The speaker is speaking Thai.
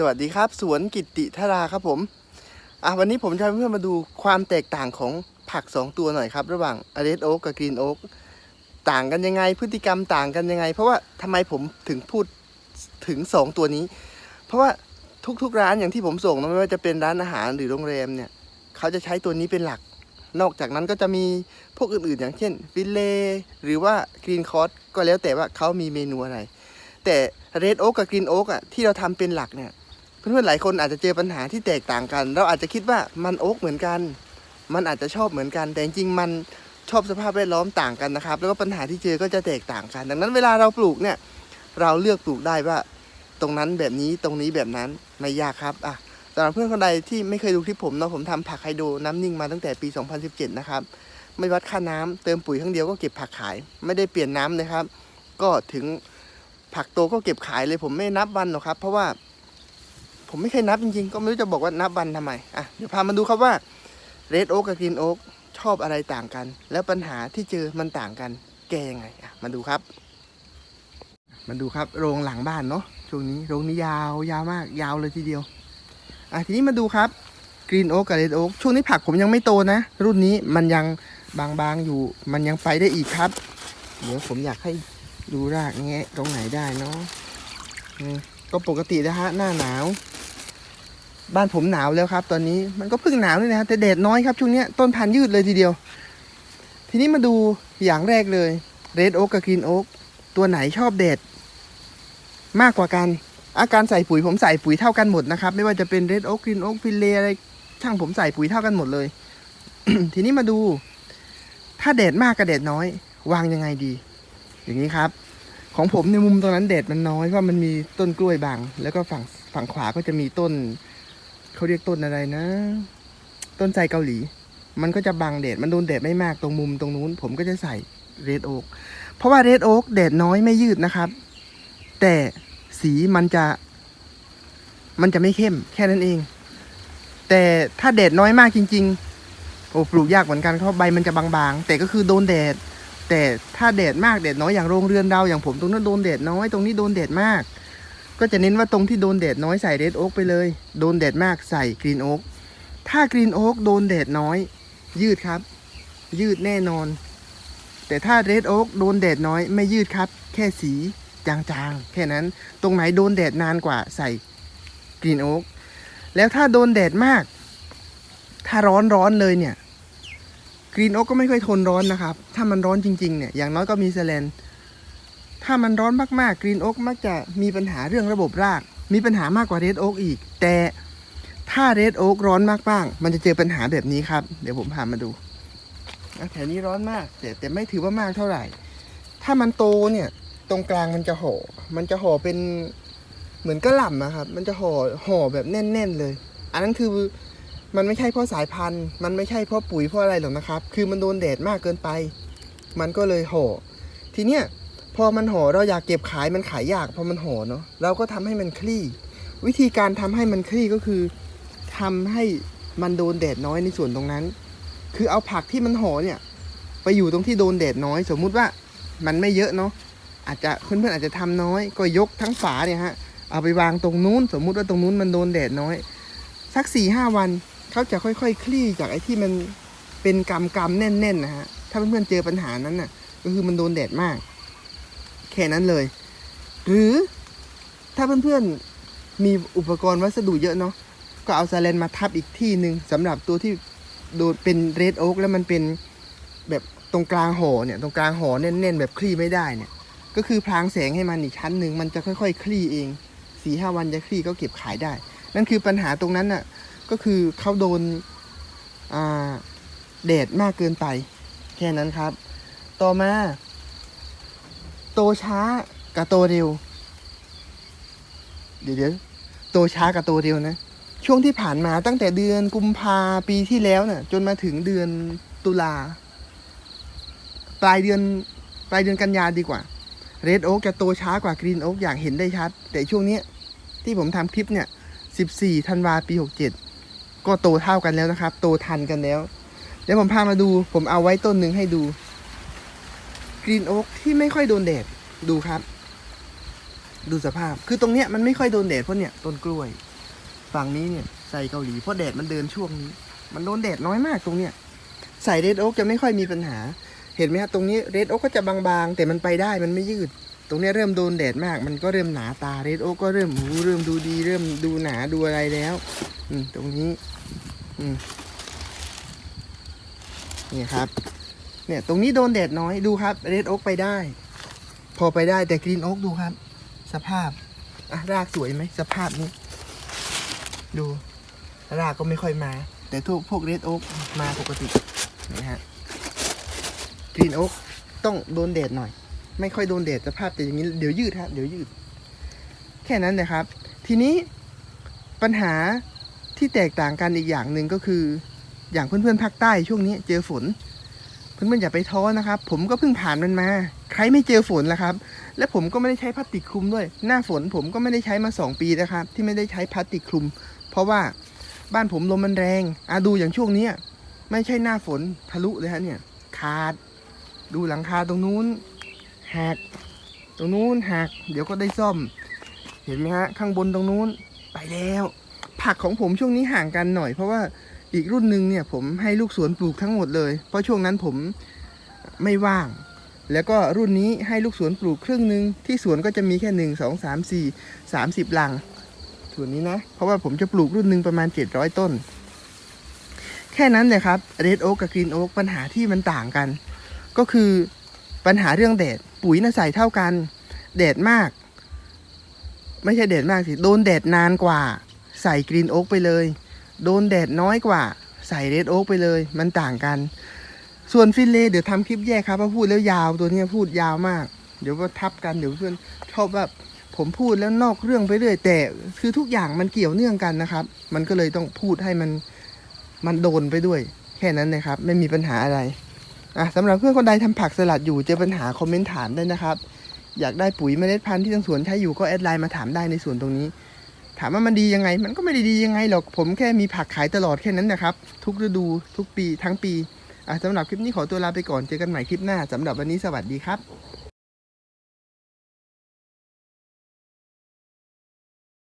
สวัสดีครับ สวนกิติธาราครับผมอะวันนี้ผมจะเพื่อนมาดูความแตกต่างของผัก 2 ตัวหน่อยครับ ระหว่างอเรดโอ๊กกับกรีนโอ๊กต่างกันยังไง พฤติกรรมต่างกันยังไง เพราะว่าทำไมผมถึงพูดถึง 2 ตัวนี้ เพราะว่าทุกๆร้านอย่างที่ผมส่งนะไม่ว่าจะเป็นร้านอาหารหรือโรงแรมเนี่ยเขาจะใช้ตัวนี้เป็นหลัก นอกจากนั้นก็จะมีพวกอื่นๆ อย่างเช่นฟิลเล่หรือว่ากรีนคอร์สก็แล้วแต่ว่าเขามีเมนูอะไร แต่เรดโอ๊กกับกรีนโอ๊กอะที่เราทำเป็นหลักเนี่ย เพื่อนๆหลายคนอาจจะเจอปัญหาที่แตกต่างกัน เราอาจจะคิดว่ามันโอ๊กเหมือนกัน มันอาจจะชอบเหมือนกัน แต่จริงๆมันชอบสภาพแวดล้อมต่างกันนะครับ แล้วก็ปัญหาที่เจอก็จะแตกต่างกัน ดังนั้นเวลาเราปลูกเนี่ย เราเลือกปลูกได้ว่า ตรงนั้นแบบนี้ตรงนี้แบบนั้นไม่ยากครับอะสำหรับเพื่อนคนใดที่ไม่เคยดูคลิปผมเนาะผมทำผักไฮโดน้ำนิ่งมาตั้งแต่ปี 2017 นะครับ ไม่วัดค่าน้ำเติมปุ๋ยครั้งเดียวก็เก็บผักขาย ไม่ได้เปลี่ยนน้ำเลยครับ ก็ถึงผักโตก็เก็บขายเลยผมไม่นับวันหรอกครับ เพราะว่า ผมไม่เคยนับจริงๆ ก็ไม่รู้จะบอกว่านับวันทำไมอะเดี๋ยวพามาดูครับว่าเรดโอ๊กกับกรีนโอ๊กชอบอะไรต่างกัน แล้วปัญหาที่เจอมันต่างกัน แก้ยังไงอะมาดูครับ มาดูครับโรงหลังบ้านเนาะช่วงนี้โรงนี้ยาวยาวมากยาวเลยทีเดียวอะทีนี้มาดูครับกรีนโอ๊กกับเรดโอ๊กช่วงนี้ผักผมยังไม่โตนะ รุ่นนี้มันยังบางๆอยู่ มันยังไปได้อีกครับ เดี๋ยวผมอยากให้ดูรากแงะตรงไหนได้เนาะก็ปกตินะฮะหน้าหนาว บ้านผมหนาวแล้วครับ ตอนนี้มันก็เพิ่งหนาวนี่นะแต่แดดน้อยครับช่วงนี้ต้นพันธุ์ยืดเลยทีเดียว ทีนี้มาดูอย่างแรกเลยเรดโอ๊กกับกรีนโอ๊กตัวไหนชอบแดดมากกว่ากัน อาการใส่ปุ๋ยผมใส่ปุ๋ยเท่ากันหมดนะครับ ไม่ว่าจะเป็นเรดโอ๊กกรีนโอ๊กฟิลเลอะไรช่างผมใส่ปุ๋ยเท่ากันหมดเลย ทีนี้มาดู ถ้าแดดมากกับแดดน้อย วางยังไงดี อย่างนี้ครับ ของผมในมุมตรงนั้นแดดมันน้อยเพราะมันมีต้นกล้วยบางแล้วก็ฝั่งฝั่งขวาก็จะมีต้น เขาเรียกต้นอะไรนะ ต้นไทรเกาหลี มันก็จะบังแดดมันโดนแดดไม่มากตรงมุมตรงนู้น ผมก็จะใส่เรดโอ๊กเพราะว่าเรดโอ๊กแดดน้อยไม่ยืดนะครับ แต่สีมันจะ มันจะไม่เข้มแค่นั้นเอง แต่ถ้าแดดน้อยมากจริง ๆ โอ้ปลูกยากเหมือนกันเพราะใบมันจะบางๆ แต่ก็คือโดนแดดแต่ถ้าแดดมากแดดน้อยอย่างโรงเรือนเราอย่างผมตรงนั้นโดนแดดน้อยตรงนี้โดนแดดมาก ก็จะเน้นว่าตรงที่โดนแดดน้อยใส่เรดโอ๊กไปเลย โดนแดดมากใส่กรีนโอ๊กถ้ากรีนโอ๊กโดนแดดน้อย ยืดครับ ยืดแน่นอน แต่ถ้าเรดโอ๊กโดนแดดน้อยไม่ยืดครับ แค่สีจางๆ แค่นั้น ตรงไหนโดนแดดนานกว่าใส่กรีนโอ๊กแล้วถ้าโดนแดดมาก ถ้าร้อนร้อนๆเลยเนี่ยกรีนโอ๊กก็ไม่ค่อยทนร้อนนะครับ ถ้ามันร้อนจริงๆเนี่ยอย่างน้อยก็มีแสแลน ถ้ามันร้อนมากๆกรีนโอ๊กมักจะมีปัญหาเรื่องระบบราก มีปัญหามากกว่าเรดโอ๊กอีก แต่ถ้าเรดโอ๊กร้อนมากๆมันจะเจอปัญหาแบบนี้ครับ เดี๋ยวผมพามาดูแถวนี้ร้อนมาก แต่แต่ไม่ถือว่ามากเท่าไหร่ ถ้ามันโตเนี่ย ตรงกลางมันจะห่อ มันจะห่อเป็นเหมือนกระหล่ำนะครับ มันจะห่อห่อแบบแน่น ๆ เลย อันนั้นคือมันไม่ใช่เพราะสายพันธุ์ มันไม่ใช่เพราะปุ๋ยเพราะอะไรหรอกนะครับ คือมันโดนแดดมากเกินไป มันก็เลยห่อ ทีเนี้ย พอมันห่อเราอยากเก็บขายมันขายยากพอมันห่อเนาะเราก็ทำให้มันคลี่ วิธีการทำให้มันคลี่ก็คือทำให้มันโดนแดดน้อยในส่วนตรงนั้น คือเอาผักที่มันห่อเนี่ย ไปอยู่ตรงที่โดนแดดน้อย สมมุติว่ามันไม่เยอะเนาะอาจจะเพื่อนๆอาจจะทำน้อย ก็ยกทั้งฝาเนี่ยฮะเอาไปวางตรงนู้น สมมุติว่าตรงนู้นมันโดนแดดน้อย สักสี่ห้าวันเขาจะค่อยๆคคลี่จากไอ้ที่มันเป็นกำกำแน่นๆนะฮะถ้าเพื่อนๆเจอปัญหานั้นน่ะก็คือมันโดนแดดมาก ค่นั้นเลย หรือถ้าเพื่อนๆมีอุปกรณ์วัสดุเยอะเนาะก็เอาซาเลนมาทับอีกที่หนึ่งสำหรับตัวที่โดนเป็นเรดโอ๊กแล้วมันเป็นแบบตรงกลางหอเนี่ยตรงกลางหอแน่นๆ แบบคลี่ไม่ได้เนี่ย ก็คือพรางแสงให้มันอีกชั้นหนึ่งมันจะค่อย ๆ คลี่เองสี่ห้าวันจะคลี่ก็เก็บขายได้ นั่นคือปัญหาตรงนั้นน่ะก็คือเขาโดนแดดมากเกินไป แค่นั้นครับ ต่อมา โตช้ากับโตเร็ว เดี๋ยวเดี๋ยวโตช้ากับโตเร็วนะ ช่วงที่ผ่านมาตั้งแต่เดือนกุมภาปีที่แล้วเน่ะ จนมาถึงเดือนตุลาปลายเดือนปลายเดือนกันยาดีกว่าเรดโอ๊กจะโตช้ากว่ากรีนโอ๊กอย่างเห็นได้ชัด แต่ช่วงนี้ที่ผมทำคลิปเนี่ย 14ธันวาปี 67 ก็โตเท่ากันแล้วนะครับ โตทันกันแล้ว เดี๋ยวผมพามาดู ผมเอาไว้ต้นหนึ่งให้ดู รีนโอ๊กที่ไม่ค่อยโดนแดดดูครับ ดูสภาพคือตรงเนี้ยมันไม่ค่อยโดนแดดเพราะเนี่ยต้นกล้วย ฝั่งนี้เนี่ยใส่เกาหลีเพราะแดดมันเดินช่วงนี้ มันโดนแดดน้อยมากตรงเนี้ยใส่เรดโอ๊กจะไม่ค่อยมีปัญหา เห็นไหมฮะตรงนี้เรดโอ๊กก็จะบางๆ แต่มันไปได้มันไม่ยืด ตรงเนี้ยเริ่มโดนแดดมาก มันก็เริ่มหนาตาเรดโอ๊กก็เริ่มหูเริ่มดูดี เริ่มดูหนาดูอะไรแล้ว อืมตรงนี้ อืมนี่ครับ เนี่ยตรงนี้โดนแดดน้อยดูครับเรดโอ๊กไปได้ พอไปได้แต่กรีนโอ๊กดูครับ สภาพอะรากสวยไหมสภาพนี้ ดูรากก็ไม่ค่อยมา แต่ทุกพวกเรดโอ๊กมาปกตินะฮะกรีนโอ๊กต้องโดนแดดหน่อย ไม่ค่อยโดนแดดสภาพแต่อย่างนี้เดี๋ยวยืดฮะเดี๋ยวยืด แค่นั้นนะครับ ทีนี้ปัญหาที่แตกต่างกันอีกอย่างหนึ่งก็คือ อย่างเพื่อนๆภาคใต้ช่วงนี้เจอฝน เพื่อนๆอย่าไปท้อนะครับ ผมก็เพิ่งผ่านมันมา ใครไม่เจอฝนล่ะครับ และผมก็ไม่ได้ใช้พลาสติกคลุมด้วย หน้าฝนผมก็ไม่ได้ใช้มาสองปีนะครับ ที่ไม่ได้ใช้พลาสติกคลุม เพราะว่าบ้านผมลมมันแรงอะดูอย่างช่วงเนี้ยไม่ใช่หน้าฝนทะลุเลยฮะเนี่ยขาด ดูหลังคาตรงนู้นหักตรงนู้นหักเดี๋ยวก็ได้ซ่อม เห็นไหมฮะข้างบนตรงนู้นไปแล้ว ผักของผมช่วงนี้ห่างกันหน่อย เพราะว่า อีกรุ่นหนึ่งเนี่ยผมให้ลูกสวนปลูกทั้งหมดเลย เพราะช่วงนั้นผมไม่ว่าง แล้วก็รุ่นนี้ให้ลูกสวนปลูกครึ่งหนึ่งที่สวนก็จะมีแค่หนึ่งสองสามสี่สามสิบลังส่วนนี้นะ เพราะว่าผมจะปลูกรุ่นหนึ่งประมาณ700ต้น แค่นั้นเลยครับเรดโอ๊กกับกรีนโอ๊กปัญหาที่มันต่างกัน ก็คือปัญหาเรื่องแดดปุ๋ยน่ะใส่เท่ากัน แดดมาก ไม่ใช่แดดมากสิ โดนแดดนานกว่า ใส่กรีนโอ๊กไปเลย โดนแดดน้อยกว่า ใส่เรดโอ๊กไปเลย มันต่างกัน ส่วนฟินเลเดี๋ยวทำคลิปแยกครับเพราะพูดแล้วยาวตัวนี้พูดยาวมาก เดี๋ยวก็ทับกันเดี๋ยวเพื่อนชอบแบบผมพูดแล้วนอกเรื่องไปเรื่อยแต่คือทุกอย่างมันเกี่ยวเนื่องกันนะครับ มันก็เลยต้องพูดให้มันมันโดนไปด้วย แค่นั้นนะครับ ไม่มีปัญหาอะไรอะสำหรับเพื่อนคนใดทำผักสลัดอยู่เจอปัญหาคอมเมนต์ถามได้นะครับ อยากได้ปุ๋ยเมล็ดพันธุ์ที่ทางสวนใช้อยู่ก็แอดไลน์มาถามได้ในส่วนตรงนี้ ถามว่ามันดียังไง มันก็ไม่ได้ดียังไงหรอก ผมแค่มีผักขายตลอดแค่นั้นนะครับ ทุกฤดูทุกปีทั้งปีสำหรับคลิปนี้ขอตัวลาไปก่อนเจอกันใหม่คลิปหน้าสำหรับวันนี้สวัสดีครับ